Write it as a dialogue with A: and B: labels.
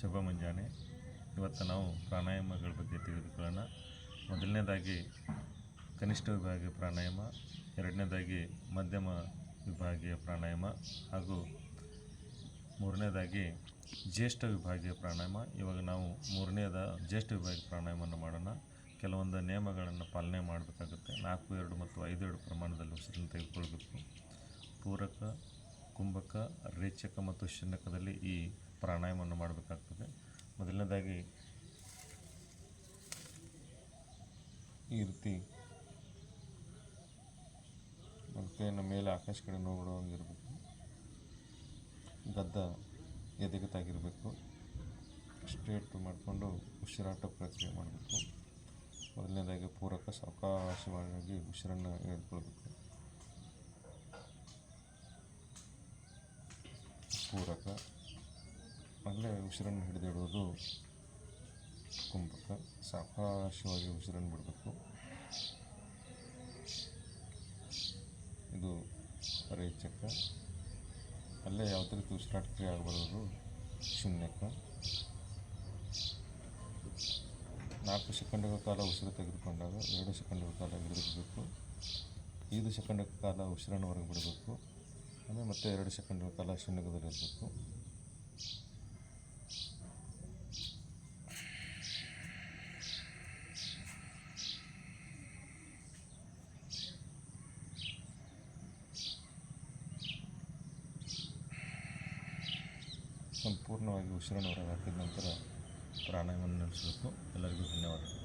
A: ಶುಭ ಮುಂಜಾನೆ. ಇವತ್ತು ನಾವು ಪ್ರಾಣಾಯಾಮಗಳ ಬಗ್ಗೆ ತಿಳಿದುಕೊಳ್ಳೋಣ. ಮೊದಲನೇದಾಗಿ ಕನಿಷ್ಠ ವಿಭಾಗೀಯ ಪ್ರಾಣಾಯಾಮ, ಎರಡನೇದಾಗಿ ಮಧ್ಯಮ ವಿಭಾಗೀಯ ಪ್ರಾಣಾಯಾಮ ಹಾಗೂ ಮೂರನೇದಾಗಿ ಜ್ಯೇಷ್ಠ ವಿಭಾಗೀಯ ಪ್ರಾಣಾಯಾಮ. ಇವಾಗ ನಾವು ಮೂರನೇದ ಜ್ಯೇಷ್ಠ ವಿಭಾಗೀಯ ಪ್ರಾಣಾಯಾಮವನ್ನು ಮಾಡೋಣ. ಕೆಲವೊಂದು ನಿಯಮಗಳನ್ನು ಪಾಲನೆ ಮಾಡಬೇಕಾಗುತ್ತೆ. ನಾಲ್ಕು, ಎರಡು ಮತ್ತು ಐದು ಎರಡು ಪ್ರಮಾಣದಲ್ಲಿ ಉಸಿರನ್ನು ತೆಗೆದುಕೊಳ್ಬೇಕು. ಪೂರಕ, ಕುಂಭಕ, ರೇಚಕ ಮತ್ತು ಶನಕದಲ್ಲಿ ಈ ಪ್ರಾಣಾಯಾಮವನ್ನು ಮಾಡಬೇಕಾಗ್ತದೆ. ಮೊದಲನೇದಾಗಿ ಈ ರೀತಿ ಕೈಯನ್ನು ಮೇಲೆ ಆಕಾಶ ಕಡೆ ನೋಡುವಂಗಿರಬೇಕು ಗದ್ದ ಎದೆಗತ್ತಾಗಿರಬೇಕು ಸ್ಟ್ರೇಟ್ ಮಾಡಿಕೊಂಡು ಉಸಿರಾಟ ಪ್ರಕ್ರಿಯೆ ಮಾಡಬೇಕು. ಮೊದಲನೇದಾಗಿ ಪೂರಕ ಸಾವಕಾಶವಾಗಿ ಉಸಿರನ್ನು ಎಳೆದುಕೊಳ್ಬೇಕು ಪೂರಕ ಅಲ್ಲೇ ಉಸಿರನ್ನು ಹಿಡಿದಿಡೋದು ಕುಂಭಕ. ಸಾವಕಾಶವಾಗಿ ಉಸಿರನ್ನು ಬಿಡಬೇಕು. ಇದು ರೇಚಕ ಅಲ್ಲೇ ಯಾವುದೇ ರೀತಿ ಉಸಿರಾಟ ಕ್ರಿಯೆ ಆಗಬಾರ್ದು? ಶೂನ್ಯಕ. ನಾಲ್ಕು ಸೆಕೆಂಡ್ಗಳ ಕಾಲ ಉಸಿರು ತೆಗೆದುಕೊಂಡಾಗ ಎರಡು ಸೆಕೆಂಡ್ಗಳ ಕಾಲ ಹಿಡಿದಿಡಬೇಕು. ಐದು ಸೆಕೆಂಡ್ಗಳ ಕಾಲ ಉಸಿರನ್ನು ಹೊರಗೆ ಬಿಡಬೇಕು. ಆಮೇಲೆ ಮತ್ತೆ ಎರಡು ಸೆಕೆಂಡ್ಗಳ ಕಾಲ ಶೂನ್ಯಕದಲ್ಲಿರಬೇಕು ಸಂಪೂರ್ಣವಾಗಿ ಉಸಿರನ್ನು ಹೊರಗೆ ಹಾಕಿದ ನಂತರ ಪ್ರಾಣಾಯಾಮವನ್ನು ನಡೆಸಬೇಕು. ಎಲ್ಲರಿಗೂ ಧನ್ಯವಾದಗಳು.